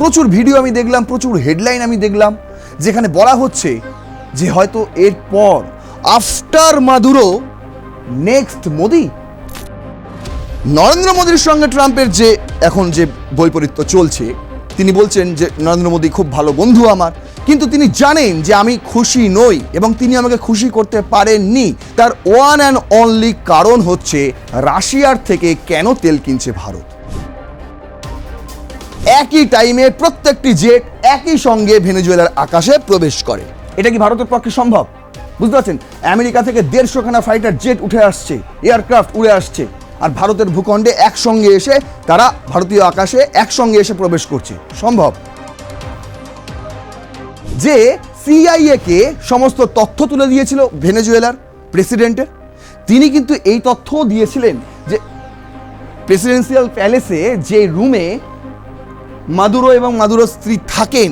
প্রচুর ভিডিও আমি দেখলাম, প্রচুর হেডলাইন আমি দেখলাম, যেখানে বলা হচ্ছে যে হয়তো এরপর after Maduro next Modi. Narendra মোদীর সঙ্গে ট্রাম্পের যে এখন যে বৈপরীত্য চলছে, তিনি বলছেন যে, নরেন্দ্র মোদী খুব ভালো বন্ধু আমার। কিন্তু তিনি জানেন যে আমি খুশি নই এবং তিনি আমাকে খুশি করতে পারেননি। তার ওয়ান অ্যান্ড অনলি কারণ হচ্ছে রাশিয়ার থেকে কেন তেল কিনছে ভারত। একই টাইমে প্রত্যেকটি জেট একই সঙ্গে ভেনেজুয়েলার আকাশে প্রবেশ করে। এটা কি ভারতের পক্ষে সম্ভব? বুঝতে পারছেন? আমেরিকা থেকে দেড়শোখানা ফাইটার জেট উঠে আসছে এয়ারক্রাফট উড়ে আসছে, আর ভারতের ভূখণ্ডে একসঙ্গে এসে তারা ভারতীয় আকাশে একসঙ্গে এসে প্রবেশ করছে। সম্ভব? যে সিআইএ কে সমস্ত তথ্য তুলে দিয়েছিল ভেনেজুয়েলার প্রেসিডেন্টের, তিনি কিন্তু এই তথ্যও দিয়েছিলেন যে প্রেসিডেন্সিয়াল প্যালেসে যে রুমে মাদুরো এবং মাদুরো স্ত্রী থাকেন,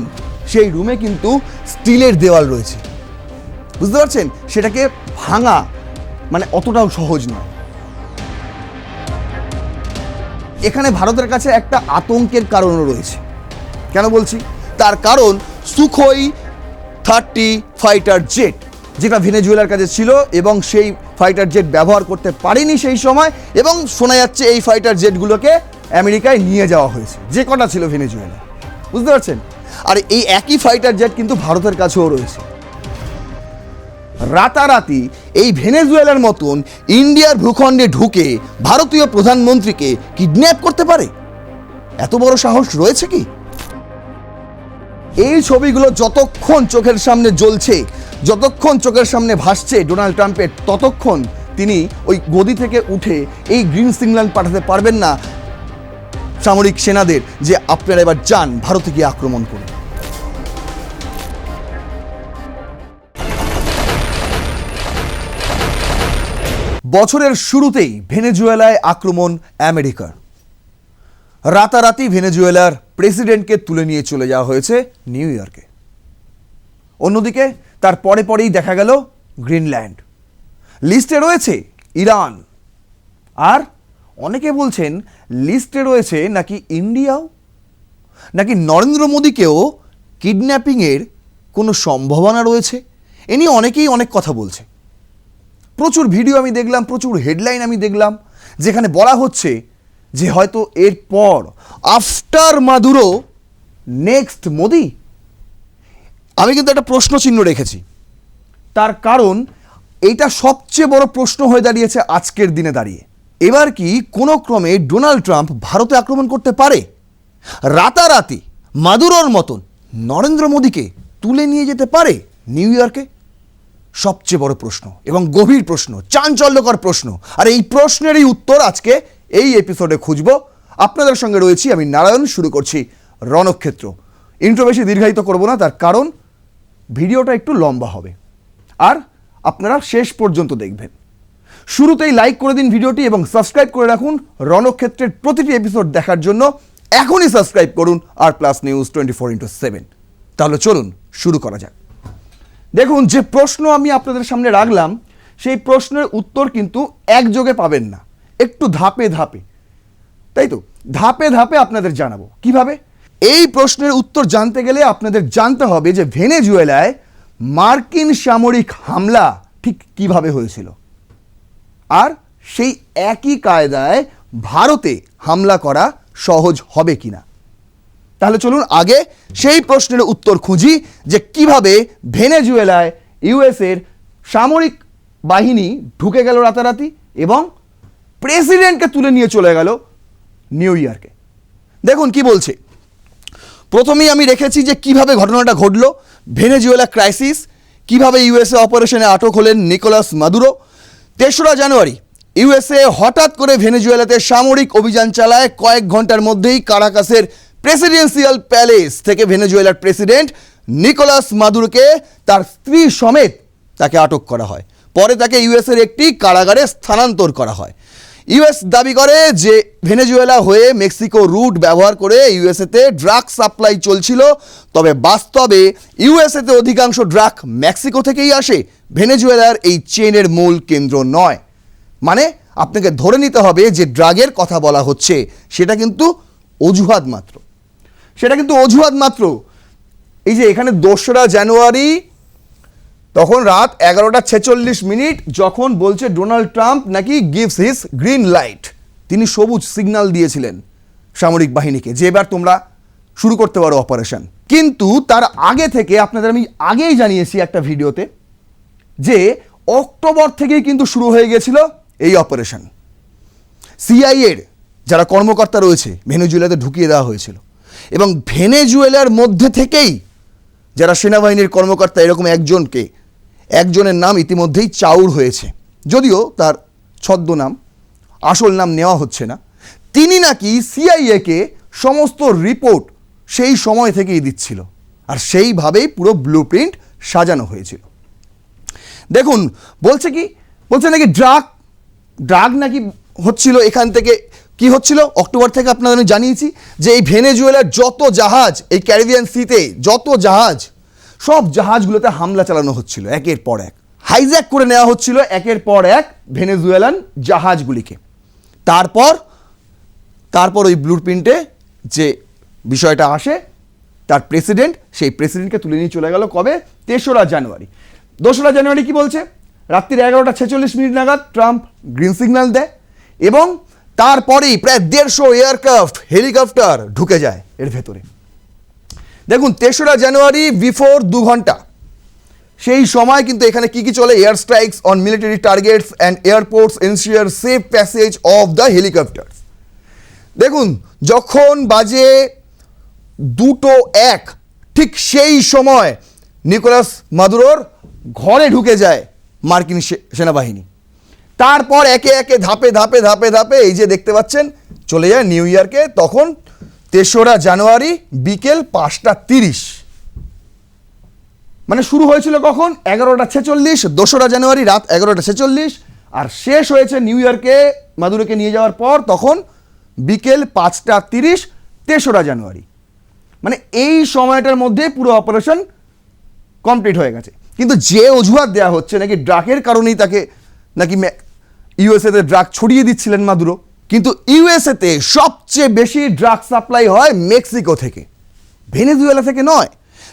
সেই রুমে কিন্তু স্টিলের দেওয়াল রয়েছে। বুঝতে পারছেন? সেটাকে ভাঙা মানে অতটাও সহজ নয়। এখানে ভারতের কাছে একটা আতঙ্কের কারণও রয়েছে। কেন বলছি? তার কারণ সুখোই থার্টি ফাইটার জেট, যেটা ভেনেজুয়েলার কাছে ছিল এবং সেই ফাইটার জেট ব্যবহার করতে পারেনি সেই সময় এবং শোনা যাচ্ছে এই ফাইটার জেটগুলোকে আমেরিকায় নিয়ে যাওয়া হয়েছে। যে কটা ছিল ভেনেজুয়েলা। বুঝতে পারছেন? আর এই একই ফাইটার জেট কিন্তু ভারতের কাছেও রয়েছে। রাতারাতি এই ভেনেজুয়েলার মতন ইন্ডিয়ার ভূখণ্ডে ঢুকে ভারতীয় প্রধানমন্ত্রীকে কিডন্যাপ করতে পারে? এত বড় সাহস রয়েছে কি? এই ছবিগুলো যতক্ষণ চোখের সামনে জ্বলছে, যতক্ষণ চোখের সামনে ভাসছে ডোনাল্ড ট্রাম্পের, ততক্ষণ তিনি ওই গদি থেকে উঠে এই গ্রিন সিগন্যাল পাঠাতে পারবেন না। সামরিক সেনাদের যে আপনারা এবার যান, ভারতে গিয়ে আক্রমণ করুন। বছরের শুরুতেই ভেনেজুয়েলায় আক্রমণ আমেরিকার। রাতারাতি ভেনেজুয়েলার প্রেসিডেন্টকে তুলে নিয়ে চলে যাওয়া হয়েছে নিউ ইয়র্কে। অন্যদিকে, তার পরে পরেই দেখা গেল গ্রিনল্যান্ড। লিস্টে রয়েছে ইরান। আর অনেকে বলছেন লিস্টে রয়েছে নাকি ইন্ডিয়াও? নাকি নরেন্দ্র মোদীকেও কিডন্যাপিংয়ের কোনো সম্ভাবনা রয়েছে? এ নিয়ে অনেকেই অনেক কথা বলছে। প্রচুর ভিডিও আমি দেখলাম, প্রচুর হেডলাইন আমি দেখলাম, যেখানে বলা হচ্ছে যে হয়তো এরপর আফটার মাদুরো নেক্সট মোদি? আমি কিন্তু একটা প্রশ্ন চিহ্ন রেখেছি। তার কারণ এইটা সবচেয়ে বড় প্রশ্ন হয়ে দাঁড়িয়েছে আজকের দিনে দাঁড়িয়ে। এবার কি কোনো ক্রমে ডোনাল্ড ট্রাম্প ভারতে আক্রমণ করতে পারে? রাতারাতি মাদুরোর মতন নরেন্দ্র মোদীকে তুলে নিয়ে যেতে পারে নিউ ইয়র্কে? সবচেয়ে বড় প্রশ্ন এবং গভীর প্রশ্ন, চাঞ্চল্যকর প্রশ্ন। আর এই প্রশ্নেরই উত্তর আজকে এই এপিসোডে খুঁজব। আপনাদের সঙ্গে রয়েছি আমি নারায়ণ, শুরু করছি রণক্ষেত্র। ইন্ট্রো বেশি দীর্ঘায়িত করব না, তার কারণ ভিডিওটা একটু লম্বা হবে। আর আপনারা শেষ পর্যন্ত দেখবেন। শুরুতেই লাইক করে দিন ভিডিওটি এবং সাবস্ক্রাইব করে রাখুন। রণক্ষেত্রের প্রতিটি এপিসোড দেখার জন্য এখনই সাবস্ক্রাইব করুন আর plus news twenty four into seven তাহলে চলুন, শুরু করা যাক। দেখুন, যে প্রশ্ন আমি আপনাদের সামনে রাখলাম, সেই প্রশ্নের উত্তর কিন্তু একযোগে পাবেন না। একটু ধাপে ধাপে। তাই তো? ধাপে ধাপে আপনাদের জানাব। কীভাবে? এই প্রশ্নের উত্তর জানতে গেলে আপনাদের জানতে হবে যে ভেনেজুয়েলায় মার্কিন সামরিক হামলা ঠিক কীভাবে হয়েছিল। আর সেই একই কায়দায় ভারতে হামলা করা সহজ হবে কিনা? তাহলে চলুন আগে সেই প্রশ্নের উত্তর খুঁজি যে কীভাবে ভেনেজুয়েলায় ইউএসের সামরিক বাহিনী ঢুকে গেল রাতারাতি এবং প্রেসিডেন্টকে তুলে নিয়ে চলে গেল নিউ ইয়র্কে। দেখুন কি বলছে। প্রথমেই আমি রেখেছি যে কীভাবে ঘটনাটা ঘটলো, ভেনেজুয়েলা ক্রাইসিস, কীভাবে ইউএসএ অপারেশনে আটক হলেন নিকোলাস মাদুরো তেসরা জানুয়ারি, ইউএসএ হঠাৎ করে ভেনেজুয়েলাতে সামরিক অভিযান চালায়। কয়েক ঘণ্টার মধ্যেই কারাকাসের প্রেসিডেন্সিয়াল প্যালেস থেকে ভেনেজুয়েলার প্রেসিডেন্ট নিকোলাস মাদুরকে তার স্ত্রী সমেত তাকে আটক করা হয়। পরে তাকে ইউএসের একটি কারাগারে স্থানান্তর করা হয়। ইউএস দাবি করে যে ভেনেজুয়েলা হয়ে মেক্সিকো রুট ব্যবহার করে ইউএসএতে ড্রাগ সাপ্লাই চলছিল, তবে বাস্তবে ইউএসএতে অধিকাংশ ড্রাগ মেক্সিকো থেকেই আসে, ভেনেজুয়েলার এই চেনের মূল কেন্দ্র নয়। মানে আপনাকে ধরে নিতে হবে যে ড্রাগের কথা বলা হচ্ছে, সেটা কিন্তু অজুহাত মাত্র। সেটা কিন্তু অজুহাত মাত্র। এই যে এখানে দোসরা জানুয়ারি তখন রাত এগারোটা ছেচল্লিশ মিনিট যখন বলছে ডোনাল্ড ট্রাম্প নাকি গিভস হিস গ্রিন লাইট। তিনি সবুজ সিগন্যাল দিয়েছিলেন সামরিক বাহিনীকে যে এবার তোমরা শুরু করতে পারো অপারেশন। কিন্তু তার আগে থেকে আপনাদের আমি আগেই জানিয়েছি একটা ভিডিওতে যে অক্টোবর থেকেই কিন্তু শুরু হয়ে গেছিল এই অপারেশন। সিআইএর যারা কর্মকর্তা রয়েছে, ভেনেজুয়েলাতে ঢুকিয়ে দেওয়া হয়েছিল এবং ভেনেজুয়েলার মধ্যে থেকেই যারা সেনাবাহিনীর কর্মকর্তা এরকম একজনকে একজনের নাম ইতিমধ্যেই চাউর হয়েছে। যদিও তার ছদ্মনাম, আসল নাম নেওয়া হচ্ছে না। তিনি নাকি সিআইএকে সমস্ত রিপোর্ট সেই সময় থেকেই দিচ্ছিল আর সেইভাবেই পুরো ব্লু প্রিন্ট সাজানো হয়েছিল। দেখুন, বলছে কি? বলছে নাকি ড্রাগ ড্রাগ নাকি হচ্ছিল এখান থেকে, কি হচ্ছিল? অক্টোবর থেকে আপনাদের জানিয়েছি যে এই ভেনেজুয়েলার যত জাহাজ, এই ক্যারিবিয়ান সিতে যত জাহাজ সব জাহাজগুলোতে হামলা চালানো হচ্ছিল, একের পর এক। হাইজ্যাক করে নেওয়া হচ্ছিল, একের পর এক ভেনেজুয়েলান জাহাজগুলিকে। তারপর তারপর ওই ব্লু প্রিন্টে যে বিষয়টা আসে, তার প্রেসিডেন্ট সেই প্রেসিডেন্টকে তুলে নিয়ে চলে গেল কবে? তেসরা জানুয়ারি। দোসরা জানুয়ারি কি বলছে? রাত্রির এগারোটা ছেচল্লিশ মিনিট নাগাদ ট্রাম্প গ্রিন সিগন্যাল দেয় এবং তারপরেই প্রায় দেড়শো এয়ারক্রাফট, হেলিকপ্টার ঢুকে যায় এর ভেতরে। দেখুন, তেসরা জানুয়ারি বিফোর দু ঘণ্টা। সেই সময় কিন্তু এখানে কি কি চলে? Air strikes on military targets and airports ensure safe passage of the helicopter দেখুন, যখন বাজে দুটো এক, ঠিক সেই সময় নিকোলাস মাদুরোর ঘরে ঢুকে যায় মার্কিন সেনাবাহিনী। তারপর একে একে ধাপে ধাপে ধাপে ধাপে এই যে দেখতে পাচ্ছেন, চলে যায় নিউ ইয়র্কে, তখন তেসরা জানুয়ারি বিকেল পাঁচটা তিরিশ। মানে শুরু হয়েছিল কখন? এগারোটা ছেচল্লিশ, দোসরা জানুয়ারি রাত এগারোটা ছেচল্লিশ, আর শেষ হয়েছে নিউ ইয়র্কে, মাদুরোকে নিয়ে যাওয়ার পর তখন বিকেল পাঁচটা তিরিশ, তেসরা জানুয়ারি। মানে এই সময়টার মধ্যে পুরো অপারেশন কমপ্লিট হয়ে গেছে। কিন্তু যে অজুহাত দেওয়া হচ্ছে, নাকি ড্রাগের কারণেই তাকে, নাকি ইউএসএতে ড্রাগ ছড়িয়ে দিচ্ছিলেন মাদুরো? কিন্তু ইউএসএতে সবচেয়ে বেশি ড্রাগ সাপ্লাই হয় মেক্সিকো থেকে। ভেনেজুয়েলা থেকে নয়।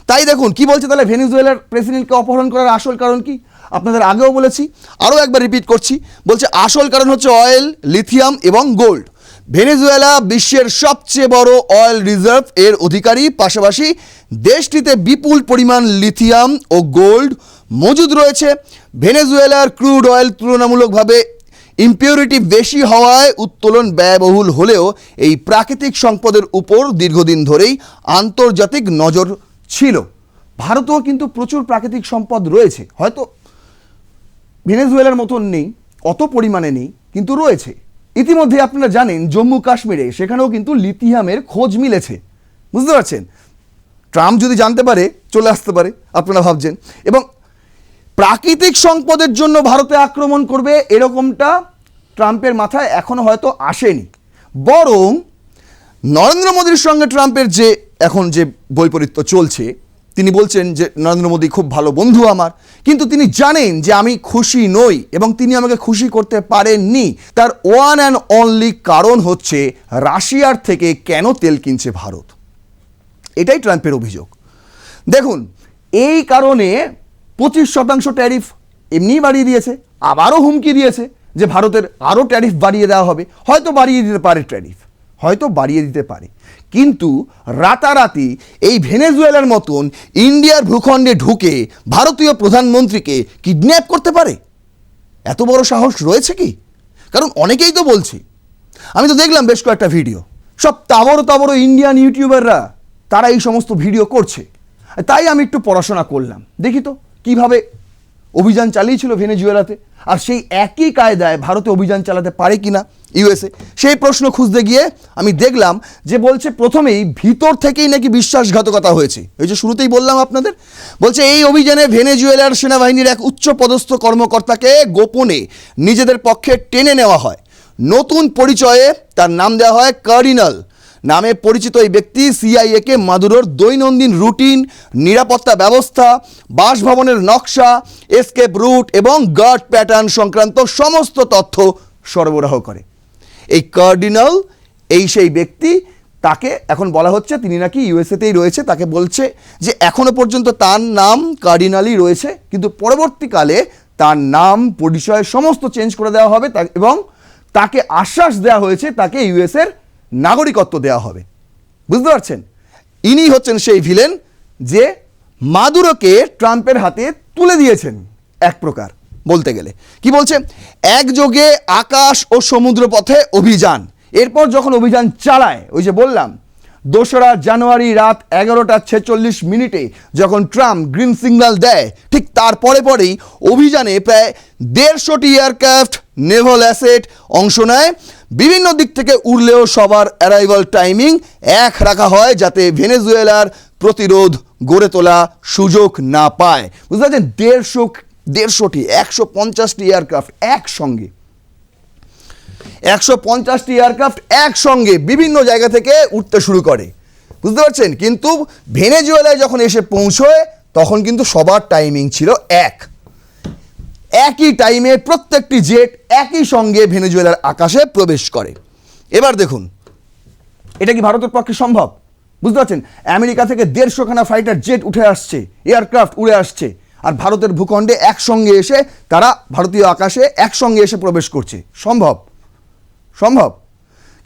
তাই দেখুন, কি বলছে তাহলে ভেনেজুয়েলার প্রেসিডেন্টকে অপহরণ করার আসল কারণ কি? আপনাদের আগেও বলেছি, আরও একবার রিপিট করছি। বলছে, আসল কারণ হচ্ছে অয়েল লিথিয়াম এবং গোল্ড ভেনেজুয়েলা বিশ্বের সবচেয়ে বড় অয়েল রিজার্ভ এর অধিকারী। পাশাপাশি দেশটিতে বিপুল পরিমাণ লিথিয়াম ও গোল্ড মজুদ রয়েছে। ভেনেজুয়েলার ক্রুড অয়েল তুলনামূলকভাবে ইম্পিউরিটি বেশি হওয়ায় উত্তোলন ব্যয়বহুল হলেও এই প্রাকৃতিক সম্পদের উপর দীর্ঘদিন ধরেই আন্তর্জাতিক নজর ছিল। ভারতেও কিন্তু প্রচুর প্রাকৃতিক সম্পদ রয়েছে। হয়তো ভেনেজুয়েলার মতন নেই, অত পরিমাণে নেই, কিন্তু রয়েছে। ইতিমধ্যে আপনারা জানেন, জম্মু কাশ্মীরে সেখানেও কিন্তু লিথিয়ামের খোঁজ মিলেছে। বুঝতে পারছেন? ট্রাম্প যদি জানতে পারে, চলে আসতে পারে, আপনারা ভাবছেন। এবং প্রাকৃতিক সম্পদের জন্য ভারতে আক্রমণ করবে এরকমটা ট্রাম্পের মাথায় এখনও হয়তো আসেনি। বরং নরেন্দ্র মোদীর সঙ্গে ট্রাম্পের যে এখন যে বৈপরীত্য চলছে, তিনি বলছেন যে, নরেন্দ্র মোদী খুব ভালো বন্ধু আমার। কিন্তু তিনি জানেন যে আমি খুশি নই এবং তিনি আমাকে খুশি করতে পারেননি। তার ওয়ান অ্যান্ড অনলি কারণ হচ্ছে রাশিয়ার থেকে কেন তেল কিনছে ভারত। এটাই ট্রাম্পের অভিযোগ। দেখুন, এই কারণে পঁচিশ শতাংশ ট্যারিফ এমনিই বাড়িয়ে দিয়েছে, আবারও হুমকি দিয়েছে যে ভারতের আরও ট্যারিফ বাড়িয়ে দেওয়া হবে। হয়তো বাড়িয়ে দিতে পারে ট্যারিফ, হয়তো বাড়িয়ে দিতে পারে। কিন্তু রাতারাতি এই ভেনেজুয়েলার মতন ইন্ডিয়ার ভূখণ্ডে ঢুকে ভারতীয় প্রধানমন্ত্রীকে কিডন্যাপ করতে পারে? এত বড় সাহস রয়েছে কি? কারণ অনেকেই তো বলছে। আমি তো দেখলাম বেশ কয়েকটা ভিডিও। সব তাবড় তাবড় ইন্ডিয়ান ইউটিউবাররা তারা এই সমস্ত ভিডিও করছে। তাই আমি একটু পড়াশোনা করলাম। দেখি তো কীভাবে অভিযান চালিয়েছিল ভেনেজুয়েলাতে? আর সেই একই কায়দায় ভারতে অভিযান চালাতে পারে কিনা ইউএসএ? সেই প্রশ্ন খুঁজতে গিয়ে আমি দেখলাম যে বলছে প্রথমেই ভিতর থেকেই নাকি বিশ্বাসঘাতকতা হয়েছে। এই যে শুরুতেই বললাম আপনাদের, বলছে এই অভিযানে ভেনেজুয়েলার সেনাবাহিনীর এক উচ্চ পদস্থ কর্মকর্তাকে গোপনে নিজেদের পক্ষে টেনে নেওয়া হয়। নতুন পরিচয়ে তার নাম দেওয়া হয় কার্ডিনাল। নামে পরিচিত এই ব্যক্তি সিআইএকে মাদুরোর দৈনন্দিন রুটিন, নিরাপত্তা ব্যবস্থা, বাসভবনের নকশা এসকেপ রুট এবং গার্ড প্যাটার্ন সংক্রান্ত সমস্ত তথ্য সরবরাহ করে। এই কার্ডিনাল এই সেই ব্যক্তি, তাকে এখন বলা হচ্ছে তিনি নাকি ইউএসএতেই রয়েছে, তাকে বলছে যে এখনও পর্যন্ত তার নাম কার্ডিনালই রয়েছে, কিন্তু পরবর্তীকালে তার নাম, পরিচয় সমস্ত চেঞ্জ করে দেওয়া হবে এবং তাকে আশ্বাস দেওয়া হয়েছে তাকে ইউএসের নাগরিকত্ব দেওয়া হবে। বুঝতে পারছেন? ইনি হচ্ছেন সেই ভিলেন যে মাদুরোকে ট্রাম্পের হাতে তুলে দিয়েছেন এক প্রকার, বলতে গেলে। কি বলছে? একযোগে আকাশ ও সমুদ্র পথে অভিযান। এরপর যখন অভিযান চালায়, ওই যে বললাম দোসরা জানুয়ারি রাত এগারোটা ছেচল্লিশ মিনিটে যখন ট্রাম্প গ্রিন সিগন্যাল দেয়, ঠিক তারপরে পরেই অভিযানে প্রায় দেড়শোটি এয়ারক্রাফট, নেভাল অ্যাসেট অংশ নেয়। বিভিন্ন দিক থেকে উড়লেও সবার অ্যারাইভাল টাইমিং এক রাখা হয় যাতে ভেনেজুয়েলার প্রতিরোধ গড়ে তোলা সুযোগ না পায়। বুঝতে পারছেন? দেড়শো, দেড়শোটি, একশো পঞ্চাশটি এয়ারক্রাফট একসঙ্গে। একশো পঞ্চাশটি এয়ারক্রাফট একসঙ্গে বিভিন্ন জায়গা থেকে উঠতে শুরু করে। বুঝতে পারছেন? কিন্তু ভেনেজুয়েলায় যখন এসে পৌঁছয়, তখন কিন্তু সবার টাইমিং ছিল এক। একই টাইমে প্রত্যেকটি জেট একই সঙ্গে ভেনেজুয়েলার আকাশে প্রবেশ করে। এবার দেখুন, এটা কি ভারতের পক্ষে সম্ভব? বুঝতে পারছেন? আমেরিকা থেকে দেড়শোখানা ফাইটার জেট উঠে আসছে এয়ারক্রাফট উড়ে আসছে, আর ভারতের ভূখণ্ডে একসঙ্গে এসে তারা ভারতীয় আকাশে একসঙ্গে এসে প্রবেশ করছে। সম্ভব? সম্ভব?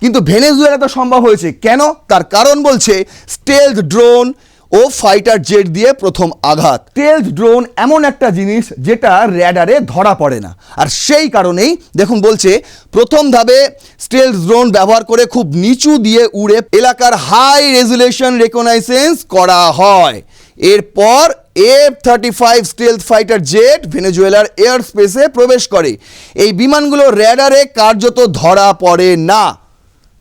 কিন্তু ভেনেজুয়েলা তো সম্ভব হয়েছে। কেন? তার কারণ বলছে স্টেলথ ড্রোন ও ফাইটার জেট দিয়ে প্রথম আঘাত। স্টেলথ ড্রোন এমন একটা জিনিস যেটা র্যাডারে ধরা পড়ে না। আর সেই কারণেই, দেখুন বলছে, প্রথম ধাপে স্টেলথ ড্রোন ব্যবহার করে খুব নিচু দিয়ে উড়ে এলাকার হাই রেজুলেশন রেকগনাইসেন্স করা হয়। এরপর F thirty five stealth fighter jet ভেনেজুয়েলার এয়ার স্পেসে প্রবেশ করে। এই বিমানগুলো র্যাডারে কার্যত ধরা পড়ে না।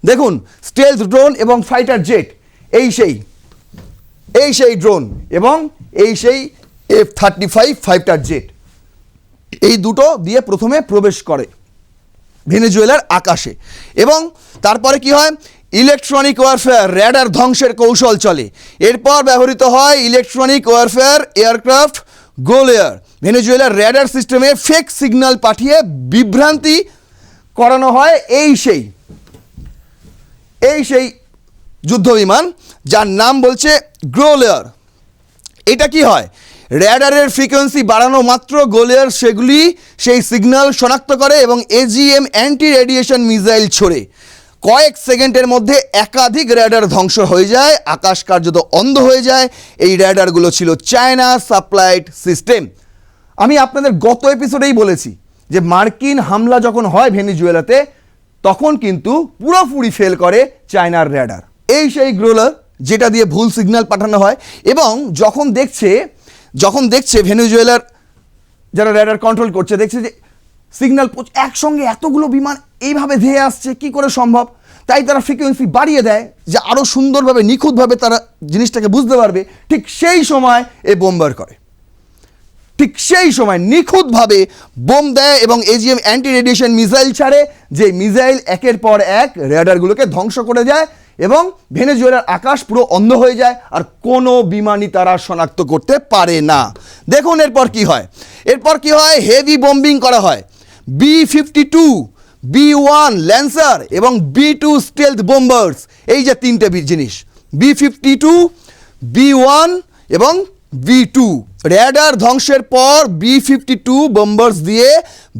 দেখুন স্টেলথ ড্রোন এবং ফাইটার জেট এই সেই এই সেই ড্রোন এবং এই সেই F thirty five fighter jet এই দুটো দিয়ে প্রথমে প্রবেশ করে। ভেনেজুয়েলার আকাশে। এবং তারপরে কি হয়? ইলেকট্রনিক ওয়ারফেয়ার র্যাডার ধ্বংসের কৌশল চলে। এরপর ব্যবহৃত হয় ইলেকট্রনিক ওয়ারফেয়ার, এয়ারক্রাফট, গোলেয়ার। ভেনেজুয়েলার র্যাডার সিস্টেমে ফেক সিগন্যাল পাঠিয়ে বিভ্রান্তি করানো হয় এই সেই। এই সেই যুদ্ধ বিমান যার নাম বলছে গ্রোলেয়ার এটা কি হয়? র্যাডারের ফ্রিকোয়েন্সি বাড়ানো মাত্র গোলেয়ার সেগুলি সেই সিগন্যাল শনাক্ত করে এবং এজিএম অ্যান্টি রেডিয়েশন মিসাইল ছোড়ে। কয়েক সেকেন্ডের মধ্যে একাধিক র্যাডার ধ্বংস হয়ে যায়, আকাশ কার্যত অন্ধ হয়ে যায়। এই র্যাডারগুলো ছিল চায়না সাপ্লাইড সিস্টেম। আমি আপনাদের গত এপিসোডেই বলেছি যে মার্কিন হামলা যখন হয় ভেনিজুয়েলাতে, তখন কিন্তু পুরোপুরি ফেল করে চায়নার র্যাডার এই সেই গ্রোলার যেটা দিয়ে ভুল সিগন্যাল পাঠানো হয় এবং যখন দেখছে যখন দেখছে ভেনিজুয়েলার যারা র্যাডার কন্ট্রোল করছে, দেখছে যে সিগন্যাল একসঙ্গে এতগুলো বিমান এইভাবে ধেয়ে আসছে, কি করে সম্ভব? তাই তারা ফ্রিকোয়েন্সি বাড়িয়ে দেয় যে আরও সুন্দরভাবে, নিখুঁতভাবে তারা জিনিসটাকে বুঝতে পারবে। ঠিক সেই সময় এ বোমবার করে। ঠিক সেই সময় নিখুঁতভাবে বোম দেয় এবং এজিএম অ্যান্টি রেডিয়েশন মিসাইল ছাড়ে, যে মিসাইল একের পর এক রেডারগুলোকে ধ্বংস করে যায় এবং ভেনেজুয়েলার আকাশ পুরো অন্ধ হয়ে যায় আর কোনো বিমানই তারা শনাক্ত করতে পারে না। দেখুন এরপর কি হয়। এরপর কি হয়? হেভি বম্বিং করা হয়। B fifty two B one lancer এবং বি টু স্টেলথ বোম্বার্স, এই যে তিনটে জিনিস B fifty two B one এবং বি টু র্যাডার ধ্বংসের পর বি ফিফটি টু বোম্বার্স দিয়ে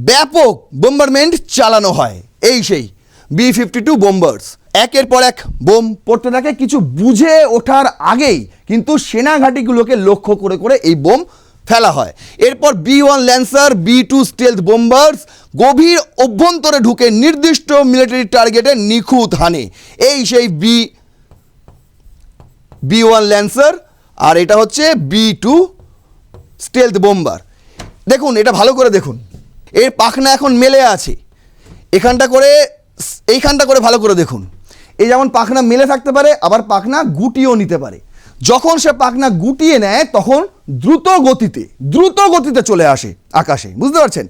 ব্যাপক বোম্বারমেন্ট চালানো হয়। এই সেই বি ফিফটি টু বোম্বার্স। একের পর এক বোম পড়তে থাকে। কিছু বুঝে ওঠার আগেই কিন্তু সেনা ঘাঁটিগুলোকে লক্ষ্য করে করে এই বোম ফেলা হয়। এরপর B one lancer B two stealth bombers গভীর অভ্যন্তরে ঢুকে নির্দিষ্ট মিলিটারি টার্গেটে নিখুঁত হানে। এই সেই বি বি ওয়ান ল্যান্সার আর এটা হচ্ছে বি টু স্টেলথ বোম্বার দেখুন, এটা ভালো করে দেখুন। এর পাখনা এখন মেলে আছে। এখানটা করে, এইখানটা করে ভালো করে দেখুন। এই যেমন পাখনা মেলে থাকতে পারে, আবার পাখনা গুটিয়েও নিতে পারে। যখন সে পাখনা গুটিয়ে নেয়, তখন দ্রুত গতিতে দ্রুত গতিতে চলে আসে আকাশে। বুঝতে পারছেন?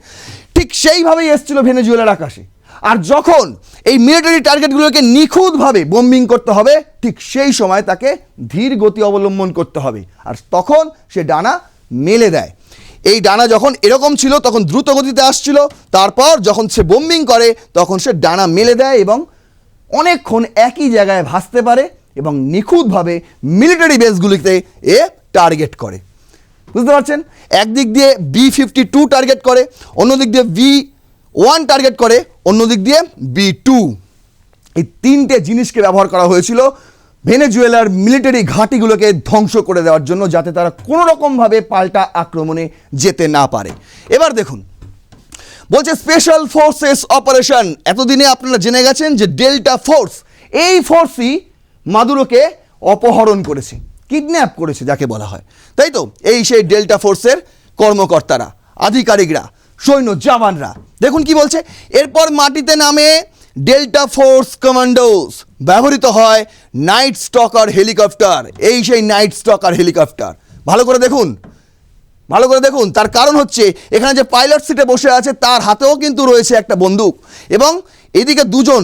ঠিক সেইভাবেই এসেছিল ভেনেজুয়েলার আকাশে। আর যখন এই মিলিটারি টার্গেটগুলোকে নিখুঁতভাবে বোম্বিং করতে হবে, ঠিক সেই সময় তাকে ধীর গতি অবলম্বন করতে হবে। আর তখন সে ডানা মেলে দেয়। এই ডানা যখন এরকম ছিল, তখন দ্রুত গতিতে আসছিল। তারপর যখন সে বোম্বিং করে, তখন সে ডানা মেলে দেয় এবং অনেকক্ষণ একই জায়গায় ভাসতে পারে এবং নিখুঁতভাবে মিলিটারি বেসগুলিতে এ টার্গেট করে। বুঝতে পারছেন? একদিক দিয়ে বি ফিফটি টু টার্গেট করে, অন্যদিক দিয়ে বি ওয়ান টার্গেট করে, অন্যদিক দিয়ে বি টু এই তিনটে জিনিসকে ব্যবহার করা হয়েছিল ভেনেজুয়েলার মিলিটারি ঘাঁটিগুলোকে ধ্বংস করে দেওয়ার জন্য যাতে তারা কোনো রকমভাবে পাল্টা আক্রমণে যেতে না পারে। এবার দেখুন বলছে স্পেশাল ফোর্সেস অপারেশন এতদিনে আপনারা জেনে গেছেন যে ডেল্টা ফোর্স এই ফোর্সই মাদুরোকে অপহরণ করেছে কিডন্যাপ করেছে যাকে বলা হয়। তাই তো? এই সেই ডেল্টা ফোর্সের কর্মকর্তারা, আধিকারিকরা, সৈন্য জওয়ানরা। দেখুন কি বলছে, এরপর মাটিতে নামে ডেল্টা ফোর্স কমান্ডোস ব্যবহৃত হয় নাইট স্টকার হেলিকপ্টার এই সেই নাইট স্টকার হেলিকপ্টার ভালো করে দেখুন। ভালো করে দেখুন, তার কারণ হচ্ছে এখানে যে পাইলট সিটে বসে আছে, তার হাতেও কিন্তু রয়েছে একটা বন্দুক। এবং এদিকে দুজন,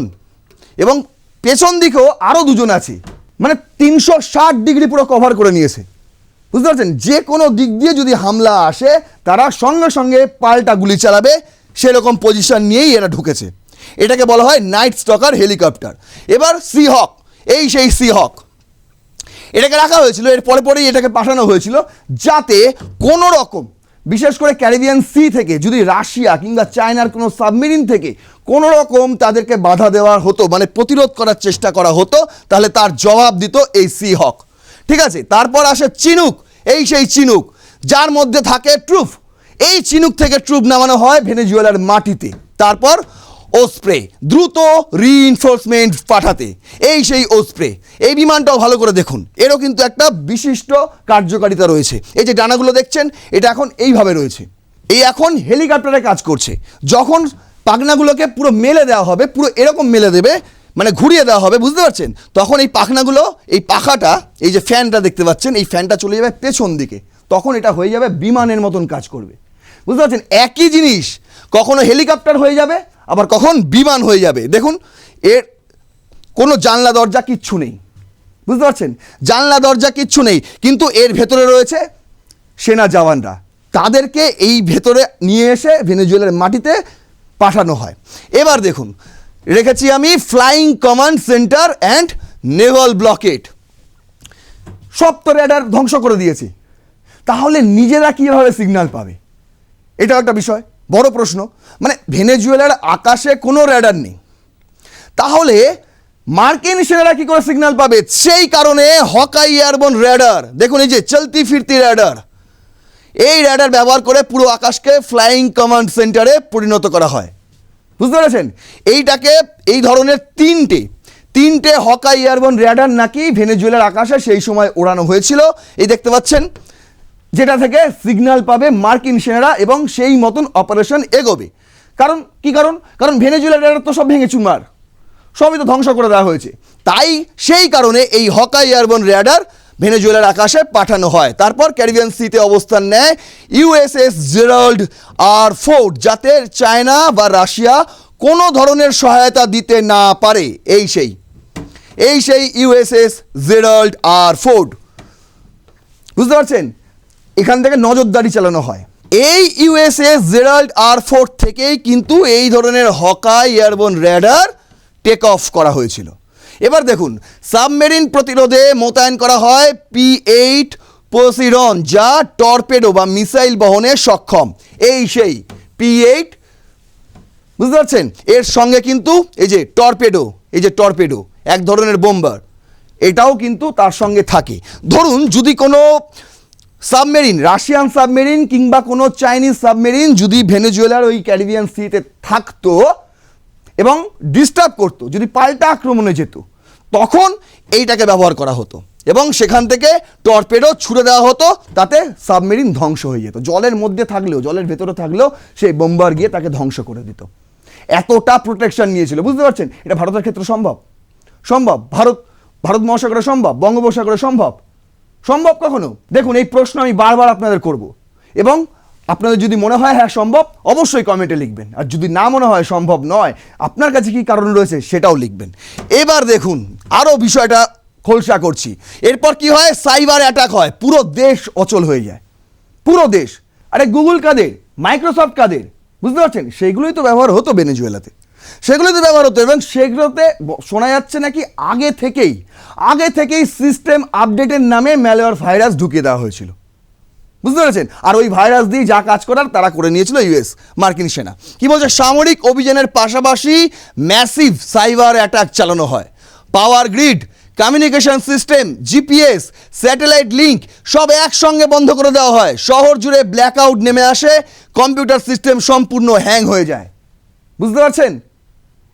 এবং পেছন দিকেও আরও দুজন আছে। মানে তিনশো ষাট ডিগ্রি পুরো কভার করে নিয়েছে। বুঝতে পারছেন? যে কোনো দিক দিয়ে যদি হামলা আসে, তারা সঙ্গে সঙ্গে পাল্টা গুলি চালাবে। সেরকম পজিশন নিয়েই এরা ঢুকেছে। এটাকে বলা হয় নাইট স্টকার হেলিকপ্টার এবার সি হক এই সেই সিহক এটাকে রাখা হয়েছিল, এর পরে পরেই এটাকে পাঠানো হয়েছিল, যাতে কোনো রকম বিশেষ করে ক্যারিবিয়ান সি থেকে, যদি রাশিয়া কিংবা চায়নার কোনো সাবমেরিন থেকে কোনো রকম তাদেরকে বাধা দেওয়া হতো মানে প্রতিরোধ করার চেষ্টা করা হতো, তাহলে তার জবাব দিত এই সি হক। ঠিক আছে, তারপর আসে চিনুক, এই সেই চিনুক, যার মধ্যে থাকে ট্রুফ। এই চিনুক থেকে ট্রুপ নামানো হয় ভেনেজুয়েলার মাটিতে। তারপর ওস্প্রে, দ্রুত রিইনফোর্সমেন্ট পাঠাতে। এই সেই ওস্প্রে। এই বিমানটাও ভালো করে দেখুন। এরও কিন্তু একটা বিশিষ্ট কার্যকারিতা রয়েছে। এই যে ডানাগুলো দেখছেন, এটা এখন এইভাবে রয়েছে। এই এখন হেলিকপ্টারে কাজ করছে। যখন পাখনাগুলোকে পুরো মেলে দেওয়া হবে, পুরো এরকম মেলে দেবে মানে ঘুরিয়ে দেওয়া হবে, বুঝতে পারছেন? তখন এই পাখনাগুলো, এই পাখাটা, এই যে ফ্যানটা দেখতে পাচ্ছেন, এই ফ্যানটা চলে যাবে পেছন দিকে। তখন এটা হয়ে যাবে বিমানের মতন কাজ করবে। বুঝতে পারছেন? একই জিনিস, কখনো হেলিকপ্টার হয়ে যাবে আবার কখন বিমান হয়ে যাবে। দেখুন, এর কোনো জানলা, দরজা কিচ্ছু নেই। বুঝতে পারছেন? জানলা, দরজা কিচ্ছু নেই। কিন্তু এর ভেতরে রয়েছে সেনা জওয়ানরা। তাদেরকে এই ভেতরে নিয়ে এসে ভেনেজুয়েলার মাটিতে পাঠানো হয়। এবার দেখুন, রেখেছি আমি flying command centre and naval blockade সব তো র্যাডার ধ্বংস করে দিয়েছি। তাহলে নিজেরা কীভাবে সিগন্যাল পাবে? এটাও একটা বিষয়। বড় প্রশ্ন। মানে ভেনেজুয়েলার আকাশে কোনো র্যাডার নেই। তাহলে মার্কিন সেনারা কি করে সিগন্যাল পাবে? সেই কারণে হকাই এয়ারবন র্যাডার দেখুন এই যে চলতি ফিরতি র্যাডার এই র্যাডার ব্যবহার করে পুরো আকাশকে ফ্লাইং কমান্ড সেন্টারে পরিণত করা হয়। বুঝতে পেরেছেন? এইটাকে, এই ধরনের তিনটে তিনটে হকাই এয়ারবন র্যাডার নাকি ভেনেজুয়েলার আকাশে সেই সময় ওড়ানো হয়েছিল। এই দেখতে পাচ্ছেন যেটা থেকে সিগন্যাল পাবে মার্কিন সেনারা এবং সেই মতন অপারেশন এগোবে। কারণ, কি কারণ? কারণ ভেনেজুয়েলার তো সব ভেঙে চুরমার। সবই তো ধ্বংস করে দেওয়া হয়েছে। তাই সেই কারণে এই হকাই এয়ারবন র্যাডার ভেনেজুয়েলার আকাশে পাঠানো হয়। তারপর ক্যারিবিয়ান সিতে অবস্থান নেয় ইউএসএস জেরাল্ড আর ফোর্ট যাতে চায়না বা রাশিয়া কোনো ধরনের সহায়তা দিতে না পারে। এই সেই। এই সেই ইউএসএস জেরাল্ড আর ফোর্ড বুঝতে পারছেন? এখান থেকে নজরদারি চালানো হয়। এই ইউএসএস জেরাল্ড আর ফোর্ট থেকেই কিন্তু এই ধরনের hawkeye airborne radar take off করা হয়েছিল। এবার দেখুন সাবমেরিন প্রতিরোধে মোতায়েন করা হয় পি এইট পোসিরন যা টর্পেডো বা মিসাইল বহনে সক্ষম। এই সেই পি এইট বুঝতে পারছেন? এর সঙ্গে কিন্তু এই যে টর্পেডো এই যে টর্পেডো এক ধরনের বোম্বার এটাও কিন্তু তার সঙ্গে থাকে। ধরুন, যদি কোনো সাবমেরিন, রাশিয়ান সাবমেরিন কিংবা কোনো চাইনিজ সাবমেরিন যদি ভেনেজুয়েলার ওই ক্যারিবিয়ান সিতে থাকতো এবং ডিস্টার্ব করতো, যদি পাল্টা আক্রমণে যেত, তখন এইটাকে ব্যবহার করা হতো এবং সেখান থেকে টর্পেডো ছুড়ে দেওয়া হতো, তাতে সাবমেরিন ধ্বংস হয়ে যেত। জলের মধ্যে থাকলেও, জলের ভেতরে থাকলেও সেই বোম্বার গিয়ে তাকে ধ্বংস করে দিত। এতটা প্রোটেকশন নিয়েছিল, বুঝতে পারছেন? এটা ভারতের ক্ষেত্রে সম্ভব? সম্ভব। ভারত ভারত মহাসাগরে সম্ভব? বঙ্গোপসাগরে সম্ভব? সম্ভব কখনো? দেখুন, এই প্রশ্ন আমি বারবার আপনাদের করব। এবং আপনাদের যদি মনে হয় হ্যাঁ সম্ভব, অবশ্যই কমেন্টে লিখবেন। আর যদি না মনে হয় সম্ভব নয়, আপনার কাছে কি কারণ রয়েছে সেটাও লিখবেন। এবার দেখুন আরও বিষয়টা খোলসা করছি। এরপর কি হয়? সাইবার অ্যাটাক হয়। পুরো দেশ অচল হয়ে যায়। পুরো দেশ। আরে গুগল কাদের? মাইক্রোসফট কাদের? বুঝতে পারছেন? সেইগুলোই তো ব্যবহার হতো ভেনেজুয়েলাতে। সেগুলোতে ব্যবহার হতো এবং সেগুলোতে শোনা যাচ্ছে নাকি আগে থেকেই আগে থেকেই সিস্টেম আপডেটের নামে ম্যালওয়ার ভাইরাস ঢুকিয়ে দেওয়া হয়েছিল। বুঝতে পেরেছেন? আর ওই ভাইরাস দিয়ে যা কাজ করার তারা করে নিয়েছিল ইউএস মার্কিন সেনা। কি বলছে? সামরিক অভিযানের পাশাপাশি ম্যাসিভ সাইবার অ্যাটাক চালানো হয়। Power grid communication system GPS satellite link সব একসঙ্গে বন্ধ করে দেওয়া হয়। শহর জুড়ে ব্ল্যাক আউট নেমে আসে কম্পিউটার সিস্টেম সম্পূর্ণ হ্যাং হয়ে যায়। বুঝতে পারছেন?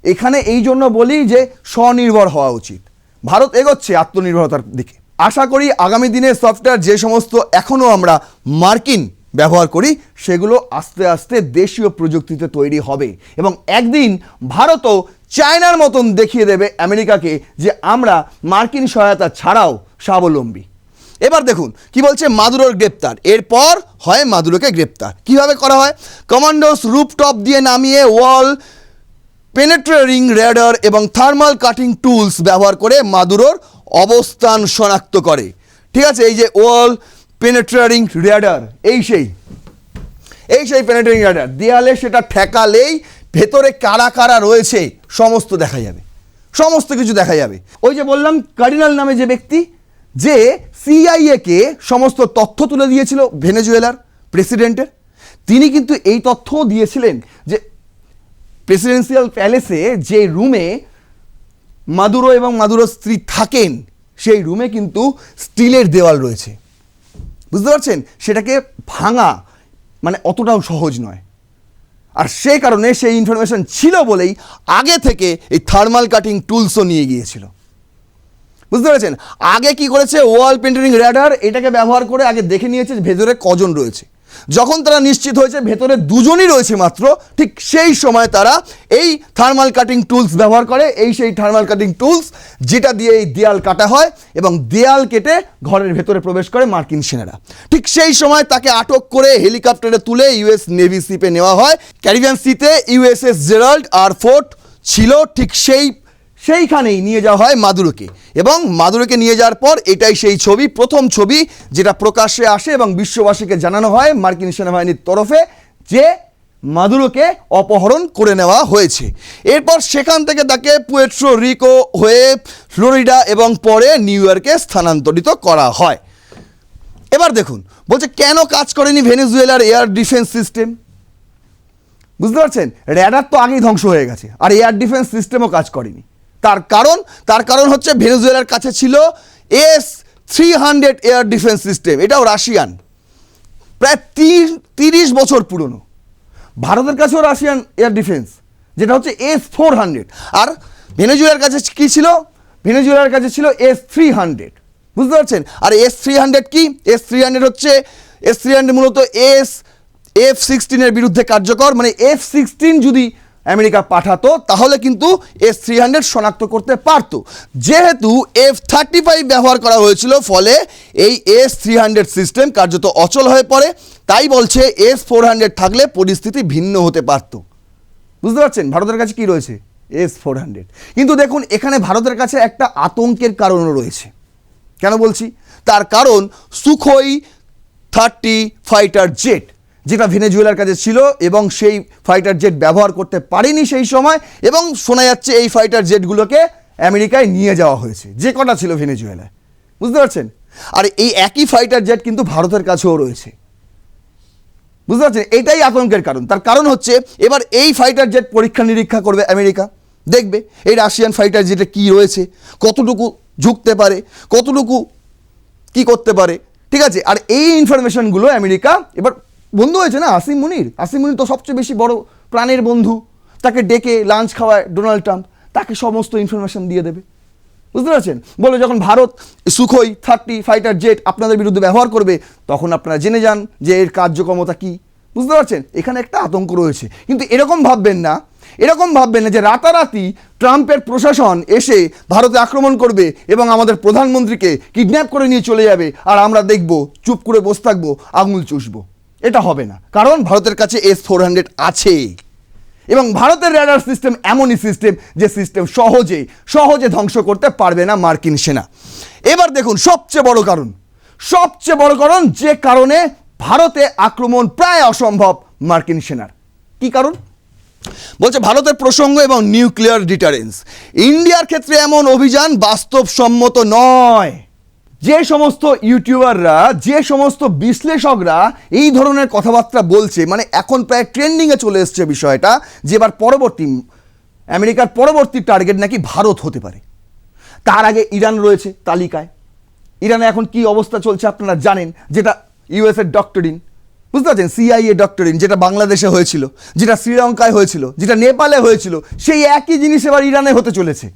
এখানে এই জন্য বলি যে স্বনির্ভর হওয়া উচিত। ভারত এগোচ্ছে আত্মনির্ভরতার দিকে। আশা করি আগামী দিনে সফটওয়্যার যে সমস্ত এখনও আমরা মার্কিন ব্যবহার করি, সেগুলো আস্তে আস্তে দেশীয় প্রযুক্তিতে তৈরি হবে এবং একদিন ভারতও চায়নার মতন দেখিয়ে দেবে আমেরিকাকে যে আমরা মার্কিন সহায়তা ছাড়াও স্বাবলম্বী। এবার দেখুন, কি বলছে মাদুরোর গ্রেপ্তার? এরপর হয় মাদুরোকে গ্রেপ্তার। কীভাবে করা হয়? কমান্ডোস রুপটপ দিয়ে নামিয়ে ওয়াল পেনেট্রেরিং রেডার এবং থার্মাল কাটিং টুলস ব্যবহার করে মাদুরোর অবস্থান শনাক্ত করে। ঠিক আছে? এই যে ওয়াল, পেনেট্রেরিং রেডার এই সেই। এই সেই পেনেট্রেটিং রেডার দেয়ালে সেটা ঠেকালেই ভেতরে কারা কারা রয়েছে, সমস্ত দেখা যাবে। সমস্ত কিছু দেখা যাবে। ওই যে বললাম, কার্ডিনাল নামে যে ব্যক্তি, যে সিআইএ কে সমস্ত তথ্য তুলে দিয়েছিল, ভেনেজুয়েলার প্রেসিডেন্টের। তিনি কিন্তু এই তথ্যও দিয়েছিলেন যে প্রেসিডেন্সিয়াল প্যালেসে যে রুমে মাদুরো এবং মাদুরো স্ত্রী থাকেন, সেই রুমে কিন্তু স্টিলের দেওয়াল রয়েছে। বুঝতে পারছেন? সেটাকে ভাঙা মানে অতটাও সহজ নয়। আর সেই কারণে সেই ইনফরমেশন ছিল বলেই আগে থেকে এই থার্মাল কাটিং টুলসও নিয়ে গিয়েছিল। বুঝতে পেরেছেন? আগে কি করেছে? ওয়াল পেন্টারিং র্যাডার এটাকে ব্যবহার করে আগে দেখে নিয়েছে ভেতরে কজন রয়েছে। যখন তারা নিশ্চিত হয়েছে ভেতরে দুজনই রয়েছে মাত্র, ঠিক সেই সময় তারা এই থার্মাল কাটিং টুলস ব্যবহার করে, এই সেই থার্মাল কাটিং টুলস যেটা দিয়ে এই দেয়াল কাটা হয় এবং দেয়াল কেটে ঘরের ভেতরে প্রবেশ করে মার্কিন সেনারা। ঠিক সেই সময় তাকে আটক করে হেলিকপ্টারে তুলে ইউএস নেভি শিপে নেওয়া হয়। ক্যারিবিয়ান সিতে ইউএসএস জেরাল্ড আর ফোর্ট ছিল ঠিক সেই সেইখানেই নিয়ে যাওয়া হয় মাদুরোকে। এবং মাদুরোকে নিয়ে যাওয়ার পর এটাই সেই ছবি, প্রথম ছবি যেটা প্রকাশ্যে আসে এবং বিশ্ববাসীকে জানানো হয় মার্কিন সেনাবাহিনীর তরফে যে মাদুরোকে অপহরণ করে নেওয়া হয়েছে। এরপর সেখান থেকে তাকে পুয়েট্রো রিকো হয়ে ফ্লোরিডা এবং পরে নিউ ইয়র্কে স্থানান্তরিত করা হয়। এবার দেখুন, বলছে কেন কাজ করেনি ভেনেজুয়েলার এয়ার ডিফেন্স সিস্টেম? বুঝতে পারছেন? র্যাডার তো আগেই ধ্বংস হয়ে গেছে, আর এয়ার ডিফেন্স সিস্টেমও কাজ করেনি। তার কারণ তার কারণ হচ্ছে ভেনেজুয়েলার কাছে ছিল S three hundred air defence system, এটাও রাশিয়ান। প্রায় তিরিশ বছর পুরনো। ভারতের কাছেও রাশিয়ান এয়ার ডিফেন্স, যেটা হচ্ছে এস ফোর হান্ড্রেড আর ভেনেজুয়েলার কাছে কি ছিল? ভেনেজুয়েলার কাছে ছিল এস থ্রি হান্ড্রেড বুঝতে পারছেন? আর এস থ্রি হান্ড্রেড কি? এস থ্রি হান্ড্রেড হচ্ছে, এস থ্রি হান্ড্রেড মূলত এস, এফ সিক্সটিনের বিরুদ্ধে কার্যকর মানে এফ সিক্সটিন যদি আমেরিকা পাঠাতো, তাহলে কিন্তু এস থ্রি হান্ড্রেড শনাক্ত করতে পারতো। যেহেতু এফ থার্টি ফাইভ ব্যবহার করা হয়েছিল, ফলে এই এস থ্রি হান্ড্রেড সিস্টেম কার্যত অচল হয়ে পড়ে, তাই বলছে এস ফোর হান্ড্রেড থাকলে পরিস্থিতি ভিন্ন হতে পারতো। বুঝতে পারছেন? ভারতের কাছে কি রয়েছে? এস ফোর হান্ড্রেড কিন্তু দেখুন, এখানে ভারতের কাছে একটা আতঙ্কের কারণও রয়েছে। কেন বলছি? তার কারণ সুখই থার্টি ফাইটার জেট যেটা ভেনেজুয়েলার কাছে ছিল এবং সেই ফাইটার জেট ব্যবহার করতে পারেনি সেই সময় এবং শোনা যাচ্ছে এই ফাইটার জেটগুলোকে আমেরিকায় নিয়ে যাওয়া হয়েছে। যে কটা ছিল ভেনেজুয়েলায়? বুঝতে পারছেন? আর এই একই ফাইটার জেট কিন্তু ভারতের কাছেও রয়েছে। বুঝতে পারছেন? এটাই আতঙ্কের কারণ। তার কারণ হচ্ছে, এবার এই ফাইটার জেট পরীক্ষা নিরীক্ষা করবে আমেরিকা। দেখবে এই রাশিয়ান ফাইটার জেটে কি রয়েছে, কতটুকু ঝুঁকতে পারে, কতটুকু কি করতে পারে, ঠিক আছে? আর এই ইনফরমেশনগুলো আমেরিকা এবার বন্ধু হয়েছে না আসিম মুনির? আসিম মুনির তো সবচেয়ে বেশি বড় প্রাণের বন্ধু। তাকে ডেকে লাঞ্চ খাওয়ায় ডোনাল্ড ট্রাম্প তাকে সমস্ত ইনফরমেশন দিয়ে দেবে। বুঝতে পারছেন? বলে যখন Bharat Sukhoi thirty fighter jet আপনাদের বিরুদ্ধে ব্যবহার করবে, তখন আপনারা জেনে যান যে এর কার্যক্ষমতা কি। বুঝতে পারছেন? এখানে একটা আতঙ্ক রয়েছে। কিন্তু এরকম ভাববেন না। এরকম ভাববেন না যে রাতারাতি ট্রাম্পের প্রশাসন এসে ভারতে আক্রমণ করবে এবং আমাদের প্রধানমন্ত্রীকে কিডন্যাপ করে নিয়ে চলে যাবে। আর আমরা দেখব, চুপ করে বসে থাকব, আঙুল চুষবো। এটা হবে না। কারণ ভারতের কাছে এস ফোর হান্ড্রেড আছে। এবং ভারতের র্যাডার সিস্টেম এমনই সিস্টেম যে সিস্টেম সহজে সহজে ধ্বংস করতে পারবে না মার্কিন সেনা। এবার দেখুন, সবচেয়ে বড় কারণ। সবচেয়ে বড় কারণ যে কারণে ভারতে আক্রমণ প্রায় অসম্ভব মার্কিন সেনার। কি কারণ? বলছে ভারতের প্রসঙ্গ এবং নিউক্লিয়ার ডিটারেন্স ইন্ডিয়ার ক্ষেত্রে এমন অভিযান বাস্তবসম্মত নয়। যে সমস্ত ইউটিউবাররা, যে সমস্ত বিশ্লেষকরা এই ধরনের কথাবার্তা বলছে মানে এখন প্রায় ট্রেন্ডিংয়ে চলে এসছে বিষয়টা, যে এবার পরবর্তী, আমেরিকার পরবর্তী টার্গেট নাকি ভারত হতে পারে। তার আগে ইরান রয়েছে তালিকায়। ইরানে এখন কি অবস্থা চলছে আপনারা জানেন, যেটা ইউএসের ডক্টরিন। বুঝতে পারছেন? সিআইএ ডক্টরিন, যেটা বাংলাদেশে হয়েছিল, যেটা শ্রীলঙ্কায় হয়েছিল, যেটা নেপালে হয়েছিল, সেই একই জিনিস এবার ইরানে হতে চলেছে।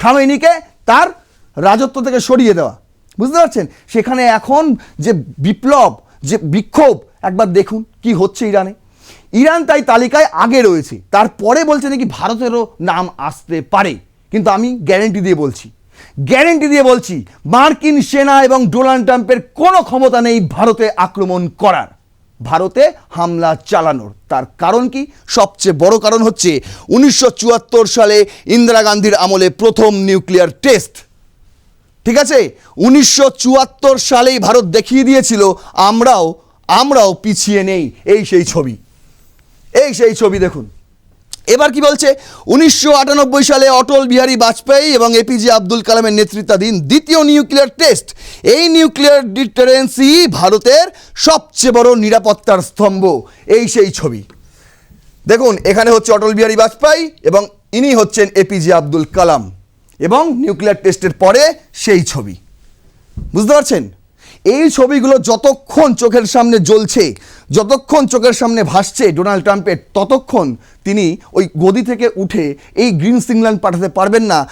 খামেনিকে তার রাজত্ব থেকে সরিয়ে দেওয়া। বুঝতে পারছেন? সেখানে এখন যে বিপ্লব, যে বিক্ষোভ, একবার দেখুন কি হচ্ছে ইরানে। ইরান তাই তালিকায় আগে রয়েছে। তারপরে বলছে নাকি ভারতেরও নাম আসতে পারে। কিন্তু আমি গ্যারেন্টি দিয়ে বলছি। গ্যারেন্টি দিয়ে বলছি, মার্কিন সেনা এবং ডোনাল্ড ট্রাম্পের কোনো ক্ষমতা নেই ভারতে আক্রমণ করার। ভারতে হামলা চালানোর। তার কারণ কি? সবচেয়ে বড় কারণ হচ্ছে উনিশশো চুয়াত্তর সালে ইন্দিরা গান্ধীর আমলে প্রথম নিউক্লিয়ার টেস্ট। ঠিক আছে? উনিশশো চুয়াত্তর সালেই ভারত দেখিয়ে দিয়েছিল, আমরাও আমরাও পিছিয়ে নেই। এই সেই ছবি। এই সেই ছবি দেখুন। এবার কি বলছে? উনিশশো আটানব্বই সালে অটল বিহারী বাজপেয়ী এবং এপিজে আব্দুল কালামের নেতৃত্বাধীন দ্বিতীয় নিউক্লিয়ার টেস্ট। এই নিউক্লিয়ার ডিটারেন্সই ভারতের সবচেয়ে বড় নিরাপত্তার স্তম্ভ। এই সেই ছবি। দেখুন, এখানে হচ্ছে অটল বিহারী বাজপেয়ী এবং ইনি হচ্ছেন এপিজে আব্দুল কালাম। এবং নিউক্লিয়ার টেস্টের পরে সেই ছবি। বুঝতে পারছেন? এই ছবিগুলো যতক্ষণ চোখের সামনে জ্বলছে, যতক্ষণ চোখের সামনে ভাসছে ডোনাল্ড ট্রাম্পের, ততক্ষণ তিনি ওই গদি থেকে উঠে এই গ্রিন সিগন্যাল পাঠাতে পারবেন না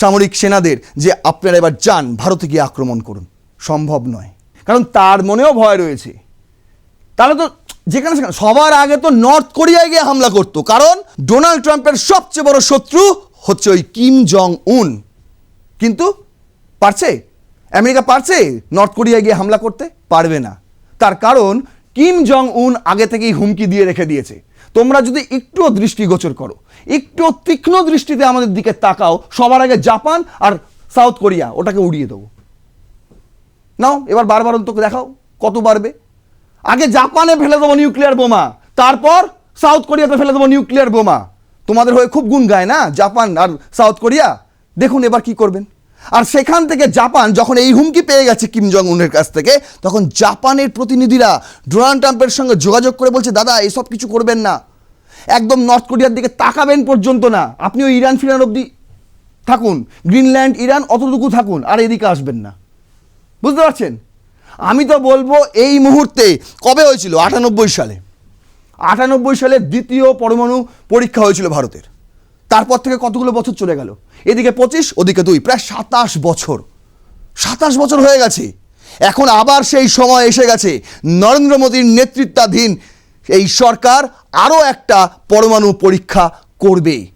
সামরিক সেনাদের যে আপনারা এবার যান, ভারতে গিয়ে আক্রমণ করুন। সম্ভব নয়। কারণ তার মনেও ভয় রয়েছে। তাহলে তো যেখানে সেখানে, সবার আগে তো নর্থ কোরিয়ায় গিয়ে হামলা করতো। কারণ ডোনাল্ড ট্রাম্পের সবচেয়ে বড় শত্রু হচ্ছে ওই কিম জং উন কিন্তু পারছে? আমেরিকা পারছে নর্থ কোরিয়ায় গিয়ে হামলা করতে? পারবে না। তার কারণ কিম জং উন আগে থেকেই হুমকি দিয়ে রেখে দিয়েছে। তোমরা যদি একটুও দৃষ্টিগোচর করো একটু তীক্ষ্ণ দৃষ্টিতে আমাদের দিকে তাকাও, সবার আগে জাপান আর সাউথ কোরিয়া, ওটাকে উড়িয়ে দেবো। নাও, এবার বারবার তোকে দেখাও, কত বাড়বে? আগে জাপানে ফেলে দেবো নিউক্লিয়ার বোমা, তারপর সাউথ কোরিয়াতে ফেলে দেবো নিউক্লিয়ার বোমা। তোমাদের হয়ে খুব গুণ গায় না? জাপান আর সাউথ কোরিয়া? দেখুন এবার কি করবেন। আর সেখান থেকে জাপান যখন এই হুমকি পেয়ে গেছে কিম জং উনের কাছ থেকে, তখন জাপানের প্রতিনিধিরা ডোনাল্ড ট্রাম্পের সঙ্গে যোগাযোগ করে বলছে, দাদা, এসব কিছু করবেন না। একদম নর্থ কোরিয়ার দিকে তাকাবেন পর্যন্ত না। আপনিও ইরান ফিরান অবধি থাকুন। গ্রিনল্যান্ড, ইরান, অতটুকু থাকুন। আর এদিকে আসবেন না। বুঝতে পারছেন? আমি তো বলব এই মুহূর্তে কবে হয়েছিল? আটানব্বই সালে। আটানব্বই সালে দ্বিতীয় পরমাণু পরীক্ষা হয়েছিল ভারতের। তারপর থেকে কতগুলো বছর চলে গেল? এদিকে পঁচিশ, ওদিকে দুই, প্রায় সাতাশ বছর। সাতাশ বছর হয়ে গেছে। এখন আবার সেই সময় এসে গেছে। নরেন্দ্র মোদীর নেতৃত্বাধীন এই সরকার আরও একটা পরমাণু পরীক্ষা করবে।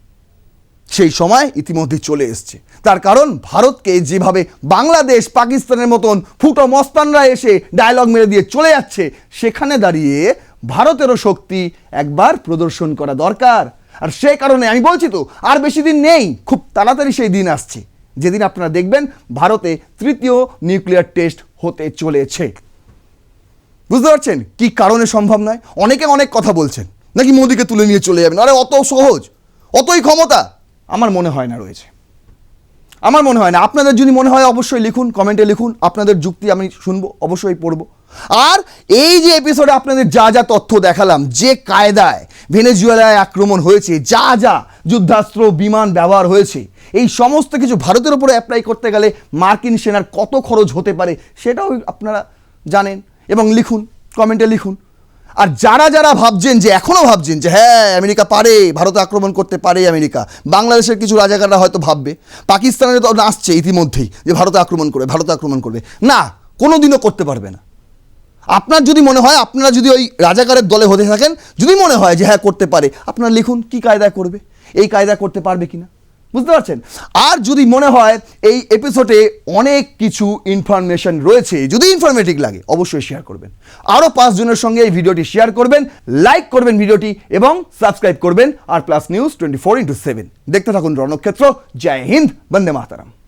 সেই সময় ইতিমধ্যে চলে এসছে। তার কারণ, ভারতকে যেভাবে বাংলাদেশ, পাকিস্তানের মতন ফুটো মস্তানরা এসে ডায়লগ মেরে দিয়ে চলে যাচ্ছে, সেখানে দাঁড়িয়ে ভারতেরও শক্তি একবার প্রদর্শন করা দরকার। আর সে কারণে আমি বলছি তো, আর বেশি দিন নেই, খুব তাড়াতাড়ি সেই দিন আসছে। যেদিন আপনারা দেখবেন ভারতে তৃতীয় নিউক্লিয়ার টেস্ট হতে চলেছে। বুঝতে পারছেন? কি কারণে সম্ভব নয়? অনেকে অনেক কথা বলছেন। নাকি মোদিকে তুলে নিয়ে চলে যাবেন? আরে, অত সহজ, অতই ক্ষমতা। আমার মনে হয় না রয়েছে। আমার মনে হয় না। আপনাদের যদি মনে হয়, অবশ্যই লিখুন, কমেন্টে লিখুন। আপনাদের যুক্তি আমি শুনব, অবশ্যই পড়ব। আর এই যে এপিসোডে আপনাদের যা যা তথ্য দেখালাম, যে কায়দায় ভেনেজুয়েলায় আক্রমণ হয়েছে, যা যা যুদ্ধাস্ত্র, বিমান ব্যবহার হয়েছে, এই সমস্ত কিছু ভারতের উপরে অ্যাপ্লাই করতে গেলে মার্কিন সেনার কত খরচ হতে পারে সেটাও আপনারা জানেন এবং লিখুন কমেন্টে লিখুন। আর যারা যারা ভাবছেন যে এখনও ভাবছেন যে হ্যাঁ আমেরিকা পারে, ভারতে আক্রমণ করতে পারে আমেরিকা, বাংলাদেশের কিছু রাজাকাররা হয়তো ভাববে পাকিস্তানের তো আসছে ইতিমধ্যেই যে, ভারতে আক্রমণ করবে, ভারতে আক্রমণ করবে। না কোনো দিনও করতে পারবে না। আপনার যদি মনে হয়, আপনারা যদি ওই রাজাকারের দলে হতে থাকেন, যদি মনে হয় যে হ্যাঁ করতে পারে, আপনারা লিখুন কি কায়দায় করবে, এই কায়দা করতে পারবে কিনা। বুঝতে পারছেন? আর যদি মনে হয়, এই এপিসোডে অনেক কিছু ইনফরমেশন রয়েছে, যদি ইনফরমেটিভ লাগে, অবশ্যই শেয়ার করবেন। আরও পাঁচজনের সঙ্গে এই ভিডিওটি শেয়ার করবেন লাইক করবেন ভিডিওটি এবং সাবস্ক্রাইব করবেন আর plus news twenty four into seven দেখতে থাকুন রণক্ষেত্র। জয় হিন্দ, বন্দে মাতারাম।